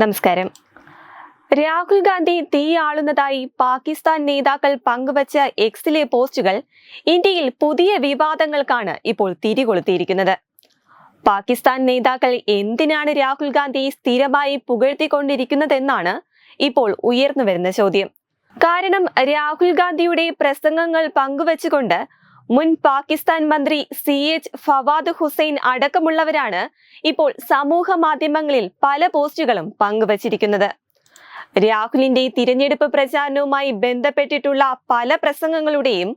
നമസ്കാരം. രാഹുൽ ഗാന്ധി തീയാളുന്നതായി പാകിസ്ഥാൻ നേതാക്കൾ പങ്കുവച്ച എക്സിലെ പോസ്റ്റുകൾ ഇന്ത്യയിൽ പുതിയ വിവാദങ്ങൾക്കാണ് ഇപ്പോൾ തിരികൊളുത്തിയിരിക്കുന്നത്. പാകിസ്ഥാൻ നേതാക്കൾ എന്തിനാണ് രാഹുൽ ഗാന്ധി സ്ഥിരമായി പുകഴ്ത്തിക്കൊണ്ടിരിക്കുന്നതെന്നാണ് ഇപ്പോൾ ഉയർന്നു വരുന്ന ചോദ്യം. കാരണം രാഹുൽ ഗാന്ധിയുടെ പ്രസംഗങ്ങൾ പങ്കുവച്ചുകൊണ്ട് മുൻ പാകിസ്ഥാൻ മന്ത്രി സി എച്ച് ഫവാദ് ഹുസൈൻ അടക്കമുള്ളവരാണ് ഇപ്പോൾ സമൂഹ മാധ്യമങ്ങളിൽ പല പോസ്റ്റുകളും പങ്കുവച്ചിരിക്കുന്നത്. രാഹുലിന്റെ തിരഞ്ഞെടുപ്പ് പ്രചാരണവുമായി ബന്ധപ്പെട്ടിട്ടുള്ള പല പ്രസംഗങ്ങളുടെയും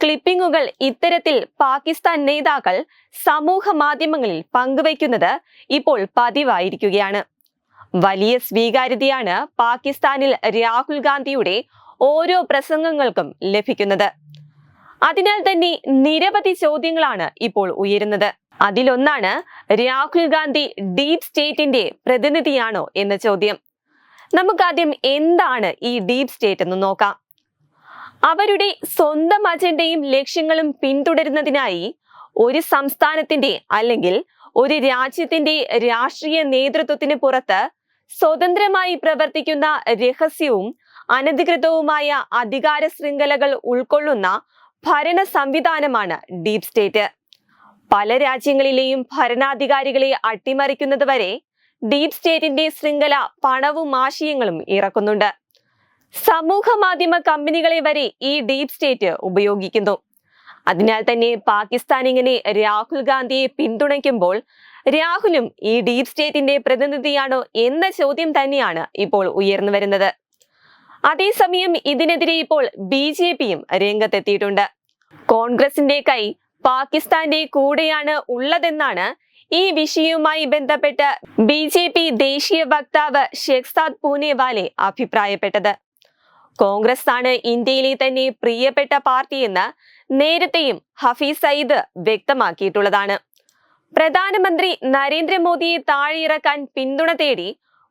ക്ലിപ്പിംഗുകൾ ഇത്തരത്തിൽ പാകിസ്ഥാൻ നേതാക്കൾ സമൂഹ മാധ്യമങ്ങളിൽ പങ്കുവയ്ക്കുന്നത് ഇപ്പോൾ പതിവായിരിക്കുകയാണ്. വലിയ സ്വീകാര്യതയാണ് പാകിസ്ഥാനിൽ രാഹുൽ ഗാന്ധിയുടെ ഓരോ പ്രസംഗങ്ങൾക്കും ലഭിക്കുന്നത്. അതിനാൽ തന്നെ നിരവധി ചോദ്യങ്ങളാണ് ഇപ്പോൾ ഉയരുന്നത്. അതിലൊന്നാണ് രാഹുൽ ഗാന്ധി ഡീപ് സ്റ്റേറ്റിന്റെ പ്രതിനിധിയാണോ എന്ന ചോദ്യം. നമുക്കാദ്യം എന്താണ് ഈ ഡീപ് സ്റ്റേറ്റ് എന്ന് നോക്കാം. അവരുടെ സ്വന്തം അജണ്ടയും ലക്ഷ്യങ്ങളും പിന്തുടരുന്നതിനായി ഒരു സംസ്ഥാനത്തിന്റെ അല്ലെങ്കിൽ ഒരു രാജ്യത്തിന്റെ രാഷ്ട്രീയ നേതൃത്വത്തിന് പുറത്ത് സ്വതന്ത്രമായി പ്രവർത്തിക്കുന്ന രഹസ്യവും അനധികൃതവുമായ അധികാര ശൃംഖലകൾ ഉൾക്കൊള്ളുന്ന ഭരണ സംവിധാനമാണ് ഡീപ് സ്റ്റേറ്റ്. പല രാജ്യങ്ങളിലെയും ഭരണാധികാരികളെ അട്ടിമറിക്കുന്നത് വരെ ഡീപ് സ്റ്റേറ്റിന്റെ ശൃംഖല പണവും ആശയങ്ങളും ഇറക്കുന്നുണ്ട്. സമൂഹ മാധ്യമ കമ്പനികളെ വരെ ഈ ഡീപ് സ്റ്റേറ്റ് ഉപയോഗിക്കുന്നു. അതിനാൽ തന്നെ പാകിസ്ഥാൻ ഇങ്ങനെ രാഹുൽ ഗാന്ധിയെ പിന്തുണയ്ക്കുമ്പോൾ രാഹുലും ഈ ഡീപ് സ്റ്റേറ്റിന്റെ പ്രതിനിധിയാണോ എന്ന ചോദ്യം തന്നെയാണ് ഇപ്പോൾ ഉയർന്നു വരുന്നത്. അതേസമയം ഇതിനെതിരെ ഇപ്പോൾ ബി ജെ പിയും രംഗത്തെത്തിയിട്ടുണ്ട്. കോൺഗ്രസിന്റെ കൈ പാകിസ്ഥാന്റെ കൂടെയാണ് ഉള്ളതെന്നാണ് ഈ വിഷയവുമായി ബന്ധപ്പെട്ട് ബി ജെ പി ദേശീയ വക്താവ് ഷെഖ്സാദ് പൂനെവാലെ അഭിപ്രായപ്പെട്ടത്. കോൺഗ്രസ് ആണ് ഇന്ത്യയിലെ തന്നെ പ്രിയപ്പെട്ട പാർട്ടിയെന്ന് നേരത്തെയും ഹഫീസ് സയ്യിദ് വ്യക്തമാക്കിയിട്ടുള്ളതാണ്. പ്രധാനമന്ത്രി നരേന്ദ്രമോദിയെ താഴെയിറക്കാൻ പിന്തുണ തേടി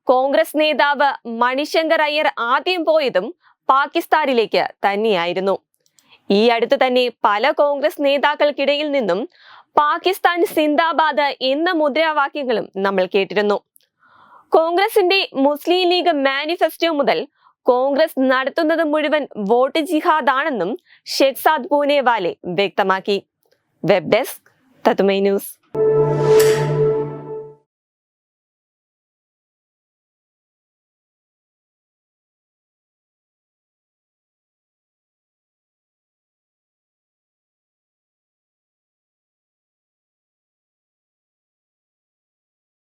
കോൺഗ്രസ് നേതാവ് മണിശങ്കർ അയ്യർ ആദ്യം പോയതും പാകിസ്ഥാനിലേക്ക് തന്നെയായിരുന്നു. ഈ അടുത്ത് തന്നെ പല കോൺഗ്രസ് നേതാക്കൾക്കിടയിൽ നിന്നും പാകിസ്ഥാൻ സിന്ദാബാദ് എന്ന മുദ്രാവാക്യങ്ങളും നമ്മൾ കേട്ടിരുന്നു. കോൺഗ്രസിന്റെ മുസ്ലിം ലീഗ് മാനിഫെസ്റ്റോ മുതൽ കോൺഗ്രസ് നടത്തുന്നത് മുഴുവൻ വോട്ട് ജിഹാദാണെന്നും ഷെഖ്സാദ് പൂനെവാലെ വ്യക്തമാക്കി. വെബ് ഡെസ്ക് തത്തുമൈ ന്യൂസ്.